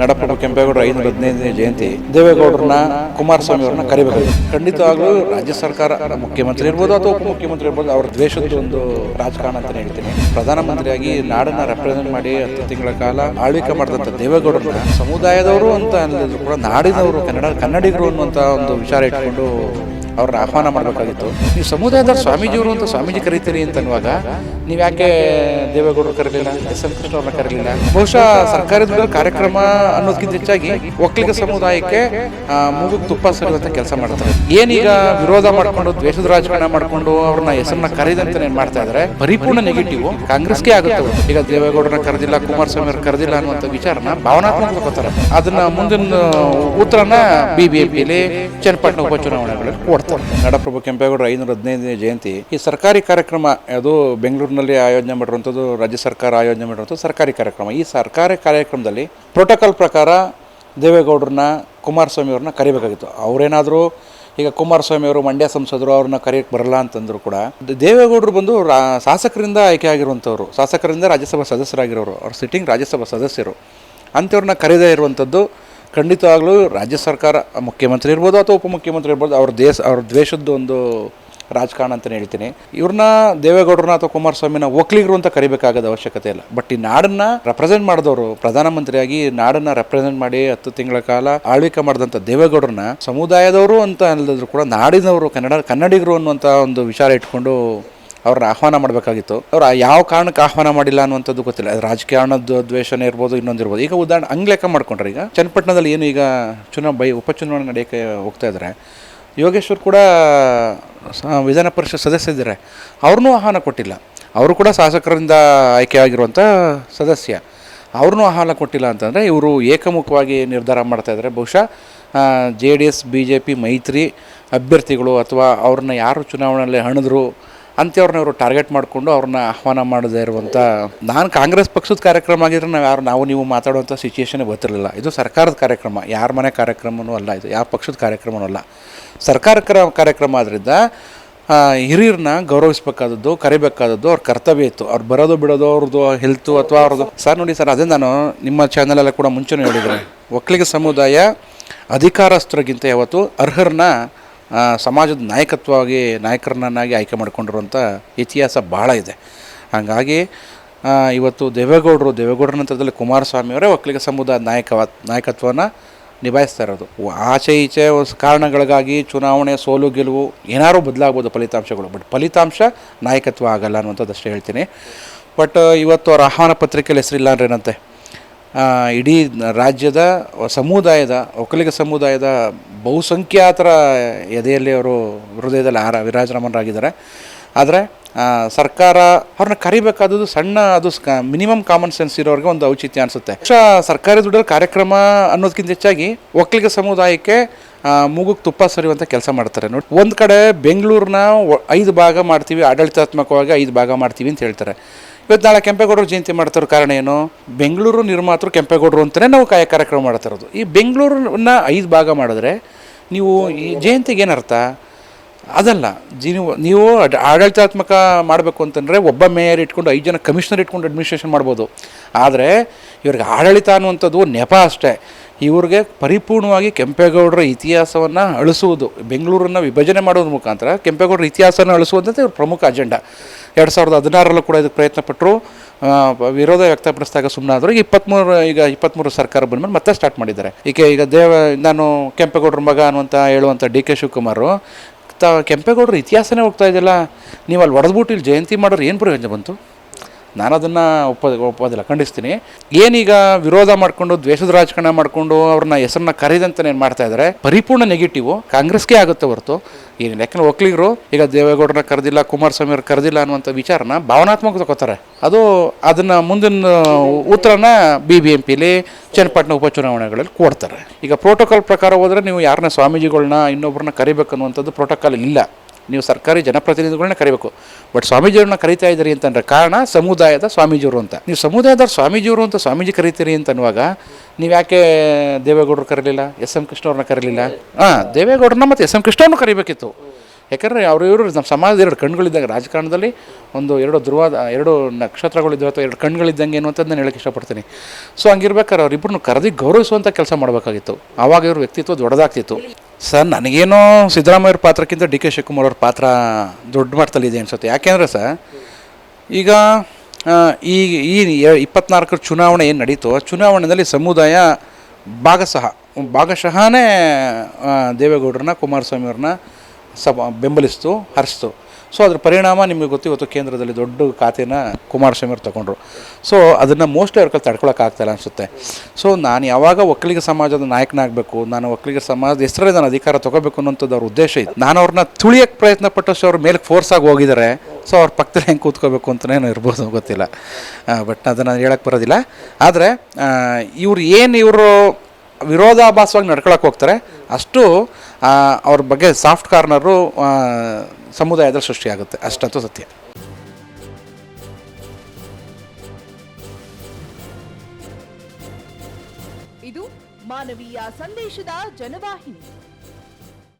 ನಡಪ್ರಭು ಕೆಂಪೇಗೌಡರ ಐನೂರ ಹದಿನೈದನೇ ಜಯಂತಿ ದೇವೇಗೌಡರನ್ನ ಕುಮಾರಸ್ವಾಮಿ ಅವರನ್ನ ಕರಿಬೇಕು ಖಂಡಿತವಾಗ್ಲೂ ರಾಜ್ಯ ಸರ್ಕಾರ ಮುಖ್ಯಮಂತ್ರಿ ಇರ್ಬೋದು ಅಥವಾ ಉಪಮುಖ್ಯಮಂತ್ರಿ ಇರ್ಬೋದು, ಅವ್ರ ದ್ವೇಷದ ಒಂದು ರಾಜಕಾರಣ ಅಂತ ಹೇಳ್ತೀನಿ. ಪ್ರಧಾನಮಂತ್ರಿಯಾಗಿ ನಾಡನ್ನ ರೆಪ್ರೆಸೆಂಟ್ ಮಾಡಿ ಹತ್ತು ತಿಂಗಳ ಕಾಲ ಆಳ್ವಿಕೆ ಮಾಡಿದಂತ ದೇವೇಗೌಡರನ್ನ ಸಮುದಾಯದವರು ಅಂತ ಕೂಡ ನಾಡಿನವರು, ಕನ್ನಡ, ಕನ್ನಡಿಗರು ಅನ್ನುವಂಥ ಒಂದು ವಿಚಾರ ಇಟ್ಕೊಂಡು ಅವ್ರನ್ನ ಆಹ್ವಾನ ಮಾಡಬೇಕಾಗಿತ್ತು. ನೀವು ಸಮುದಾಯದ ಸ್ವಾಮೀಜಿಯವರು ಅಂತ ಸ್ವಾಮೀಜಿ ಕರೀತೀರಿ ಅಂತ ಅನ್ನುವಾಗ ನೀವು ಯಾಕೆ ದೇವೇಗೌಡರು ಕರೀಲಿಲ್ಲ, ಎಸ್ ಎಂ ಕೃಷ್ಣ ಕರೀಲಿಲ್ಲ? ಬಹುಶಃ ಸರ್ಕಾರದ ಕಾರ್ಯಕ್ರಮ ಅನ್ನೋದಕ್ಕಿಂತ ಹೆಚ್ಚಾಗಿ ಒಕ್ಕಲಿಗ ಸಮುದಾಯಕ್ಕೆ ಮೂಗು ತುಪ್ಪ ಸರಿಯುವಂತ ಕೆಲಸ ಮಾಡ್ತಾರೆ. ಏನೀಗ ವಿರೋಧ ಮಾಡ್ಕೊಂಡು, ದ್ವೇಷದ ರಾಜಕಾರಣ ಮಾಡ್ಕೊಂಡು ಅವ್ರನ್ನ ಹೆಸರನ್ನ ಕರೀದಂತ ಏನ್ ಮಾಡ್ತಾ ಇದ್ರೆ, ಪರಿಪೂರ್ಣ ನೆಗೆಟಿವ್ ಕಾಂಗ್ರೆಸ್ಗೆ ಆಗುತ್ತೆ ಈಗ ದೇವೇಗೌಡರನ್ನ ಕರೆದಿಲ್ಲ ಕುಮಾರಸ್ವಾಮಿ ಅವ್ರ ಕರೆದಿಲ್ಲ ಅನ್ನುವಂಥ ವಿಚಾರನ ಭಾವನಾತ್ಮಕ ತಗೋತಾರೆ. ಅದನ್ನ ಮುಂದಿನ ಉತ್ತರನ ಬಿ ಬಿ ಎಂ ಪಿಲಿ ಚನ್ನಪಟ್ಟಣ ಉಪಚುನಾವಣೆಗಳಲ್ಲಿ ಕೊಡ್ತಾರೆ. ನಡಪ್ರಭು ಕೆಂಪೇಗೌಡರ ಐನೂರ ಹದಿನೈದನೇ ಜಯಂತಿ. ಈ ಸರ್ಕಾರಿ ಕಾರ್ಯಕ್ರಮ, ಅದು ಬೆಂಗಳೂರಿನಲ್ಲಿ ಆಯೋಜನೆ ಮಾಡಿರುವಂಥದ್ದು, ರಾಜ್ಯ ಸರ್ಕಾರ ಆಯೋಜನೆ ಮಾಡಿರುವಂಥದ್ದು ಸರ್ಕಾರಿ ಕಾರ್ಯಕ್ರಮ. ಈ ಸರ್ಕಾರಿ ಕಾರ್ಯಕ್ರಮದಲ್ಲಿ ಪ್ರೋಟೋಕಾಲ್ ಪ್ರಕಾರ ದೇವೇಗೌಡರನ್ನ, ಕುಮಾರಸ್ವಾಮಿ ಅವ್ರನ್ನ ಕರಿಬೇಕಾಗಿತ್ತು. ಅವರೇನಾದರೂ ಈಗ ಕುಮಾರಸ್ವಾಮಿ ಅವರು ಮಂಡ್ಯ ಸಂಸದರು, ಅವ್ರನ್ನ ಕರೆಯಕ್ಕೆ ಬರಲ್ಲ ಅಂತಂದ್ರು ಕೂಡ ದೇವೇಗೌಡರು ಬಂದು ರಾ, ಶಾಸಕರಿಂದ ಆಯ್ಕೆ ಆಗಿರುವಂಥವ್ರು, ಶಾಸಕರಿಂದ ರಾಜ್ಯಸಭಾ ಸದಸ್ಯರಾಗಿರೋರು, ಅವ್ರ ಸಿಟ್ಟಿಂಗ್ ರಾಜ್ಯಸಭಾ ಸದಸ್ಯರು. ಅಂಥವ್ರನ್ನ ಕರೆದೇ ಇರುವಂಥದ್ದು ಖಂಡಿತವಾಗ್ಲೂ ರಾಜ್ಯ ಸರ್ಕಾರ ಮುಖ್ಯಮಂತ್ರಿ ಇರ್ಬೋದು ಅಥವಾ ಉಪಮುಖ್ಯಮಂತ್ರಿ ಇರ್ಬೋದು, ಅವ್ರ ದೇಶ, ಅವ್ರ ದ್ವೇಷದ್ದು ಒಂದು ರಾಜಕಾರಣ ಅಂತಲೇ ಹೇಳ್ತೀನಿ. ಇವ್ರನ್ನ ದೇವೇಗೌಡರನ್ನ ಅಥವಾ ಕುಮಾರಸ್ವಾಮಿನ ಒಕ್ಲಿಗರು ಅಂತ ಕರಿಬೇಕಾಗದ ಅವಶ್ಯಕತೆ ಇಲ್ಲ. ಬಟ್ ಈ ನಾಡನ್ನ ರೆಪ್ರೆಸೆಂಟ್ ಮಾಡಿದವರು, ಪ್ರಧಾನಮಂತ್ರಿಯಾಗಿ ನಾಡನ್ನ ರೆಪ್ರೆಸೆಂಟ್ ಮಾಡಿ ಹತ್ತು ತಿಂಗಳ ಕಾಲ ಆಳ್ವಿಕೆ ಮಾಡಿದಂಥ ದೇವೇಗೌಡರನ್ನ ಸಮುದಾಯದವರು ಅಂತ ಅಲ್ಲದ್ರು ಕೂಡ ನಾಡಿನವರು, ಕನ್ನಡ, ಕನ್ನಡಿಗರು ಅನ್ನುವಂಥ ಒಂದು ವಿಚಾರ ಇಟ್ಕೊಂಡು ಅವ್ರನ್ನ ಆಹ್ವಾನ ಮಾಡಬೇಕಾಗಿತ್ತು. ಅವ್ರು ಯಾವ ಕಾರಣಕ್ಕೆ ಆಹ್ವಾನ ಮಾಡಿಲ್ಲ ಅನ್ನುವಂಥದ್ದು ಗೊತ್ತಿಲ್ಲ. ಅದು ರಾಜಕಾರಣದ ದ್ವೇಷನೇ ಇರ್ಬೋದು ಇನ್ನೊಂದಿರ್ಬೋದು ಈಗ ಉದಾಹರಣೆ ಹಂಗೆ ಲೆಕ್ಕ ಮಾಡ್ಕೊಂಡ್ರೆ ಈಗ ಚನ್ನಪಟ್ಟಣದಲ್ಲಿ ಏನು ಈಗ ಚುನಾವ ಬೈ ಉಪಚುನಾವಣೆ ನಡೆಯೋಕ್ಕೆ ಹೋಗ್ತಾ ಇದ್ದಾರೆ ಯೋಗೇಶ್ವರ್ ಕೂಡ ವಿಧಾನ ಪರಿಷತ್ ಸದಸ್ಯ ಇದ್ದಾರೆ ಅವ್ರನ್ನೂ ಆಹ್ವಾನ ಕೊಟ್ಟಿಲ್ಲ. ಅವರು ಕೂಡ ಶಾಸಕರಿಂದ ಆಯ್ಕೆ ಆಗಿರುವಂಥ ಸದಸ್ಯ. ಅವ್ರನ್ನೂ ಆಹ್ವಾನ ಕೊಟ್ಟಿಲ್ಲ ಅಂತಂದರೆ ಇವರು ಏಕಮುಖವಾಗಿ ನಿರ್ಧಾರ ಮಾಡ್ತಾ ಇದ್ದಾರೆ ಬಹುಶಃ J D S, B J P ಮೈತ್ರಿ ಅಭ್ಯರ್ಥಿಗಳು ಅಥವಾ ಅವ್ರನ್ನ ಯಾರು ಚುನಾವಣೆಯಲ್ಲಿ ಹಣಿದ್ರು ಅಂಥವ್ರನ್ನ ಇವರು ಟಾರ್ಗೆಟ್ ಮಾಡಿಕೊಂಡು ಅವ್ರನ್ನ ಆಹ್ವಾನ ಮಾಡದೇ ಇರುವಂಥ ನಾನು ಕಾಂಗ್ರೆಸ್ ಪಕ್ಷದ ಕಾರ್ಯಕ್ರಮ ಆಗಿದ್ರೆ ನಾವು ಯಾರು, ನಾವು ನೀವು ಮಾತಾಡುವಂಥ ಸಿಚುಯೇಷನ್ ಗೊತ್ತಿರಲಿಲ್ಲ ಇದು ಸರ್ಕಾರದ ಕಾರ್ಯಕ್ರಮ, ಯಾರ ಮನೆ ಕಾರ್ಯಕ್ರಮನೂ ಅಲ್ಲ ಇದು ಯಾವ ಪಕ್ಷದ ಕಾರ್ಯಕ್ರಮನೂ ಅಲ್ಲ. ಸರ್ಕಾರ ಕ್ರ- ಕಾರ್ಯಕ್ರಮ ಆದ್ದರಿಂದ ಹಿರಿಯರನ್ನ ಗೌರವಿಸಬೇಕಾದದ್ದು, ಕರಿಬೇಕಾದದ್ದು ಅವ್ರ ಕರ್ತವ್ಯ ಇತ್ತು. ಅವ್ರು ಬರೋದು ಬಿಡೋದು ಅವ್ರದ್ದು ಹೆಲ್ತು ಅಥವಾ ಅವ್ರದ್ದು ಸರ್ ನೋಡಿ ಸರ್, ಅದೇ ನಾನು ನಿಮ್ಮ ಚಾನಲಲ್ಲಿ ಕೂಡ ಮುಂಚೆನೇ ಹೇಳಿದರೆ ಒಕ್ಕಲಿಗ ಸಮುದಾಯ ಅಧಿಕಾರಸ್ಥರಿಗಿಂತ ಯಾವತ್ತು ಅರ್ಹರನ್ನ ಸಮಾಜದ ನಾಯಕತ್ವವಾಗಿ, ನಾಯಕರನ್ನಾಗಿ ಆಯ್ಕೆ ಮಾಡಿಕೊಂಡಿರುವಂಥ ಇತಿಹಾಸ ಭಾಳ ಇದೆ. ಹಾಗಾಗಿ ಇವತ್ತು ದೇವೇಗೌಡರು ದೇವೇಗೌಡರ ನಂತರದಲ್ಲಿ ಕುಮಾರಸ್ವಾಮಿ ಅವರೇ ಒಕ್ಕಲಿಗ ಸಮುದಾಯ ನಾಯಕವ ನಾಯಕತ್ವವನ್ನು ನಿಭಾಯಿಸ್ತಾ ಇರೋದು. ಆಚೆ ಈಚೆ ಕಾರಣಗಳಿಗಾಗಿ ಚುನಾವಣೆ ಸೋಲು ಗೆಲುವು ಏನಾದರೂ ಬದಲಾಗ್ಬೋದು ಫಲಿತಾಂಶಗಳು. ಬಟ್ ಫಲಿತಾಂಶ ನಾಯಕತ್ವ ಆಗಲ್ಲ ಅನ್ನುವಂಥದ್ದು ಅಷ್ಟೇ ಹೇಳ್ತೀನಿ. ಬಟ್, ಇವತ್ತು ಅವ್ರ ಆಹ್ವಾನ ಪತ್ರಿಕೆಯಲ್ಲಿ ಹೆಸರಿಲ್ಲ ಅಂದ್ರೆ ಏನಂತೆ? ಇಡೀ ರಾಜ್ಯದ ಸಮುದಾಯದ, ಒಕ್ಕಲಿಗ ಸಮುದಾಯದ ಬಹುಸಂಖ್ಯಾತರ ಎದೆಯಲ್ಲಿ ಅವರು ಹೃದಯದಲ್ಲಿ ಆರ ವಿರಾಜಮಾನರಾಗಿದ್ದಾರೆ. ಆದರೆ ಸರ್ಕಾರ ಅವ್ರನ್ನ ಕರಿಬೇಕಾದದ್ದು ಸಣ್ಣ, ಅದು ಮಿನಿಮಮ್ ಕಾಮನ್ ಸೆನ್ಸ್ ಇರೋರಿಗೆ ಒಂದು ಔಚಿತ್ಯ ಅನಿಸುತ್ತೆ. ಸರ್ಕಾರಿ ದುಡ್ಡಲ್ಲಿ ಕಾರ್ಯಕ್ರಮ ಅನ್ನೋದಕ್ಕಿಂತ ಹೆಚ್ಚಾಗಿ ಒಕ್ಕಲಿಗ ಸಮುದಾಯಕ್ಕೆ ಮೂಗುಗೆ ತುಪ್ಪ ಸರಿಯುವಂಥ ಕೆಲಸ ಮಾಡ್ತಾರೆ. ನೋಡಿ, ಒಂದು ಕಡೆ ಬೆಂಗಳೂರನ್ನ ಐದು ಭಾಗ ಮಾಡ್ತೀವಿ, ಆಡಳಿತಾತ್ಮಕವಾಗಿ ಐದು ಭಾಗ ಮಾಡ್ತೀವಿ ಅಂತ ಹೇಳ್ತಾರೆ. ಇವತ್ತು ನಾಳೆ ಕೆಂಪೇಗೌಡರು ಜಯಂತಿ ಮಾಡ್ತಿರೋ ಕಾರಣ ಏನು? ಬೆಂಗಳೂರು ನಿರ್ಮಾತೃ ಕೆಂಪೇಗೌಡರು ಅಂತಲೇ ನಾವು ಕಾಯ ಕಾರ್ಯಕ್ರಮ ಮಾಡ್ತಾ ಇರೋದು ಈ ಬೆಂಗಳೂರನ್ನ ಐದು ಭಾಗ ಮಾಡಿದ್ರೆ ನೀವು ಈ ಜಯಂತಿಗೆ ಏನರ್ಥ? ಅದಲ್ಲ ಜಿ- ನೀವು ಆಡಳಿತಾತ್ಮಕ ಮಾಡಬೇಕು ಅಂತಂದರೆ ಒಬ್ಬ ಮೇಯರ್ ಇಟ್ಕೊಂಡು ಐದು ಜನ ಕಮಿಷನರ್ ಇಟ್ಕೊಂಡು ಅಡ್ಮಿನಿಸ್ಟ್ರೇಷನ್ ಮಾಡ್ಬೋದು. ಆದರೆ ಇವ್ರಿಗೆ ಆಡಳಿತ ಅನ್ನುವಂಥದ್ದು ನೆಪ ಅಷ್ಟೇ. ಇವ್ರಿಗೆ ಪರಿಪೂರ್ಣವಾಗಿ ಕೆಂಪೇಗೌಡರ ಇತಿಹಾಸವನ್ನು ಅಳಿಸುವುದು, ಬೆಂಗಳೂರನ್ನು ವಿಭಜನೆ ಮಾಡೋದ್ರ ಮುಖಾಂತರ ಕೆಂಪೇಗೌಡರ ಇತಿಹಾಸವನ್ನು ಅಳಿಸುವಂಥದ್ದು ಇವ್ರ ಪ್ರಮುಖ ಅಜೆಂಡಾ ಎರಡು ಸಾವಿರದ ಹದಿನಾರರಲ್ಲೂ ಕೂಡ ಇದಕ್ಕೆ ಪ್ರಯತ್ನ ಪಟ್ಟರು ವಿರೋಧ ವ್ಯಕ್ತಪಡಿಸಿದಾಗ ಸುಮ್ಮನಾದರು ಈಗ ಇಪ್ಪತ್ತ್ಮೂರು ಈಗ ಇಪ್ಪತ್ತ್ಮೂರು ಸರ್ಕಾರ ಬಂದಮೇಲೆ ಮತ್ತೆ ಸ್ಟಾರ್ಟ್ ಮಾಡಿದ್ದಾರೆ. ಈಗ ಈಗ ದೇವ, ನಾನು ಕೆಂಪೇಗೌಡರ ಮಗ ಅನ್ನುವಂಥ ಹೇಳುವಂಥ ಡಿ ಕೆ ಶಿವಕುಮಾರು, ತ ಕೆಂಪೇಗೌಡರ ಇತಿಹಾಸನೇ ಹೋಗ್ತಾ ಇದೆಯಲ್ಲ? ನೀವು ಅಲ್ಲಿ ಹೊಡೆದ್ಬಿಟ್ಟು ಇಲ್ಲಿ ಜಯಂತಿ ಮಾಡೋರು ಏನು ಪ್ರಯೋಜನ ಬಂತು? ನಾನು ಅದನ್ನು ಒಪ್ಪ ಒಪ್ಪೋದಿಲ್ಲ, ಖಂಡಿಸ್ತೀನಿ. ಏನೀಗ ವಿರೋಧ ಮಾಡಿಕೊಂಡು, ದ್ವೇಷದ ರಾಜಕಾರಣ ಮಾಡಿಕೊಂಡು ಅವ್ರನ್ನ ಹೆಸರನ್ನ ಕರೀದಂತ ಏನು ಮಾಡ್ತಾ ಇದ್ದಾರೆ ಪರಿಪೂರ್ಣ ನೆಗೆಟಿವ್ ಕಾಂಗ್ರೆಸ್ಗೆ ಆಗುತ್ತೆ ಹೊರತು. ಏನಿಲ್ಲ ಯಾಕಂದ್ರೆ ಒಕ್ಕಲಿಗರು ಈಗ ದೇವೇಗೌಡರನ್ನ ಕರೆದಿಲ್ಲ ಕುಮಾರಸ್ವಾಮಿ ಅವ್ರು ಕರೆದಿಲ್ಲ ಅನ್ನುವಂಥ ವಿಚಾರನ ಭಾವನಾತ್ಮಕ ತಗೋತಾರೆ. ಅದು ಅದನ್ನು ಮುಂದಿನ ಉತ್ತರನ ಬಿ ಬಿ ಎಂ ಪಿಲಿ ಚನ್ನಪಟ್ಟಣ ಉಪಚುನಾವಣೆಗಳಲ್ಲಿ ಕೊಡ್ತಾರೆ. ಈಗ ಪ್ರೋಟೋಕಾಲ್ ಪ್ರಕಾರ ಹೋದ್ರೆ ನೀವು ಯಾರನ್ನ ಸ್ವಾಮೀಜಿಗಳನ್ನ ಇನ್ನೊಬ್ಬರನ್ನ ಕರಿಬೇಕು ಅನ್ನುವಂಥದ್ದು ಪ್ರೋಟೋಕಾಲ್ ಇಲ್ಲ. ನೀವು ಸರ್ಕಾರಿ ಜನಪ್ರತಿನಿಧಿಗಳನ್ನ ಕರಿಬೇಕು. ಬಟ್ ಸ್ವಾಮೀಜಿಯವ್ರನ್ನ ಕರಿತಾ ಇದ್ದೀರಿ ಅಂತಂದ್ರೆ ಕಾರಣ ಸಮುದಾಯದ ಸ್ವಾಮೀಜಿಯವರು ಅಂತ. ನೀವು ಸಮುದಾಯದ ಸ್ವಾಮೀಜಿಯವರು ಅಂತ ಸ್ವಾಮೀಜಿ ಕರಿತೀರಿ ಅಂತ ಅನ್ನುವಾಗ ನೀವು ಯಾಕೆ ದೇವೇಗೌಡರು ಕರೀಲಿಲ್ಲ, ಎಸ್ ಎಂ ಕೃಷ್ಣವ್ರನ್ನ ಕರೀಲಿಲ್ಲ? ಹಾಂ, ದೇವೇಗೌಡರನ್ನ ಮತ್ತು ಎಸ್ ಎಂ ಕೃಷ್ಣವ್ರನ್ನ ಕರಿಬೇಕಿತ್ತು. ಯಾಕಂದರೆ ಅವರು ಇವರು ನಮ್ಮ ಸಮಾಜದ ಎರಡು ಕಣ್ಗಳಿದ್ದಂಗೆ, ರಾಜಕಾರಣದಲ್ಲಿ ಒಂದು ಎರಡು ಧ್ರುವ ಎರಡು ನಕ್ಷತ್ರಗಳಿದ್ದಾವೆ ಅಥವಾ ಎರಡು ಕಣ್ಗಳಿದ್ದಂಗೆ ಏನು ಅಂತ ನಾನು ಹೇಳಕ್ಕೆ ಇಷ್ಟಪಡ್ತೀನಿ. ಸೊ ಹಂಗಿರ್ಬೇಕಾದ್ರೆ ಅವರಿಬ್ಬರನ್ನು ಕರೆದಿ ಗೌರವಿಸುವಂಥ ಕೆಲಸ ಮಾಡಬೇಕಾಗಿತ್ತು. ಆವಾಗ ಇವ್ರ ವ್ಯಕ್ತಿತ್ವ ದೊಡ್ಡದಾಗ್ತಿತ್ತು. ಸರ್, ನನಗೇನೋ ಸಿದ್ದರಾಮಯ್ಯವ್ರ ಪಾತ್ರಕ್ಕಿಂತ ಡಿ ಕೆ ಶಿವಕುಮಾರ್ ಅವ್ರ ಪಾತ್ರ ದೊಡ್ಡ ಮಟ್ಟದಲ್ಲಿ ಇದೆ ಅನ್ಸುತ್ತೆ. ಯಾಕೆಂದರೆ ಸರ್, ಈಗ ಈ ಈ ಇಪ್ಪತ್ನಾಲ್ಕರ ಚುನಾವಣೆ ಏನು ನಡೀತೋ ಚುನಾವಣೆಯಲ್ಲಿ ಸಮುದಾಯ ಭಾಗಶಃ, ಭಾಗಶಃನೇ ದೇವೇಗೌಡರನ್ನ, ಕುಮಾರಸ್ವಾಮಿಯವ್ರನ್ನ ಸಬ ಬೆಂಬಲಿಸ್ತು, ಹರಿಸ್ತು. ಸೊ ಅದ್ರ ಪರಿಣಾಮ ನಿಮಗೆ ಗೊತ್ತು, ಇವತ್ತು ಕೇಂದ್ರದಲ್ಲಿ ದೊಡ್ಡ ಖಾತೆನ ಕುಮಾರಸ್ವಾಮಿ ಅವರು ತಗೊಂಡ್ರು. ಸೊ ಅದನ್ನು ಮೋಸ್ಟ್ಲಿ ಅವ್ರ ಕೈ ತಡ್ಕೊಳಕ್ಕಾಗ್ತಾಯಿಲ್ಲ ಅನಿಸುತ್ತೆ. ಸೊ ನಾನು ಯಾವಾಗ ಒಕ್ಕಲಿಗ ಸಮಾಜದ ನಾಯಕನಾಗಬೇಕು, ನಾನು ಒಕ್ಕಲಿಗ ಸಮಾಜದ ಹೆಸರಲ್ಲಿ ನಾನು ಅಧಿಕಾರ ತಗೋಬೇಕು ಅನ್ನೋಂಥದ್ದು ಅವ್ರ ಉದ್ದೇಶ ಇತ್ತು ನಾನು ಅವ್ರನ್ನ ತುಳಿಯೋಕ್ಕೆ ಪ್ರಯತ್ನ ಪಟ್ಟಷ್ಟು ಅವ್ರ ಮೇಲೆ ಫೋರ್ಸ್ ಆಗಿ ಹೋಗಿದ್ದಾರೆ ಸೊ ಅವ್ರ ಪಕ್ಕದಲ್ಲಿ ಹೆಂಗೆ ಕೂತ್ಕೋಬೇಕು ಅಂತಲೇ ಇರ್ಬೋದು ಗೊತ್ತಿಲ್ಲ. ಬಟ್ ಅದನ್ನು ಹೇಳಕ್ಕೆ ಬರೋದಿಲ್ಲ. ಆದರೆ ಇವ್ರು ಏನು ಇವರು ವಿರೋಧಾಭಾಸವಾಗಿ ನಡ್ಕೊಳಕ್ಕೆ ಹೋಗ್ತಾರೆ, ಅಷ್ಟು ಅವ್ರ ಬಗ್ಗೆ ಸಾಫ್ಟ್ ಕಾರ್ನರು ಸಮುದಾಯದಲ್ಲಿ ಸೃಷ್ಟಿಯಾಗುತ್ತೆ. ಅಷ್ಟಂತೂ ಸತ್ಯ. ಇದು ಮಾನವೀಯ ಸಂದೇಶದ ಜನವಾಹಿನಿ.